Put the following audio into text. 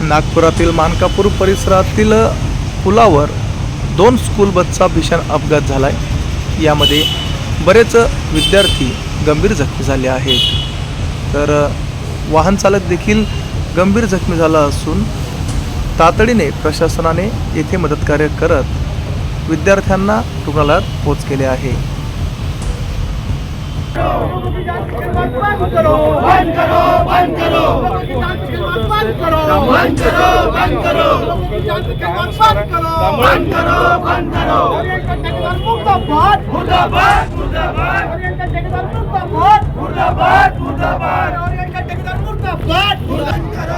नागपुरातील मानकापूर परिसरातील पुलावर दोन स्कूल बसचा भीषण अपघात झाला आहे यामध्ये बरेच विद्यार्थी गंभीर जखमी झाले आहेत. तर वाहन चालक देखील गंभीर जखमी झाला असून तातडीने प्रशासनाने येथे मदतकार्य करत विद्यार्थ्यांना रुग्णालयात पोच केले आहे. बंद करो बंद करो बंद करो. बंद करो बंद करो बंद करो बंद करो बंद करो मुर्दाबाद मुर्दाबाद मुर्दाबाद मुर्दाबाद मुर्दाबाद मुर्दाबाद मुर्दाबाद बंद करो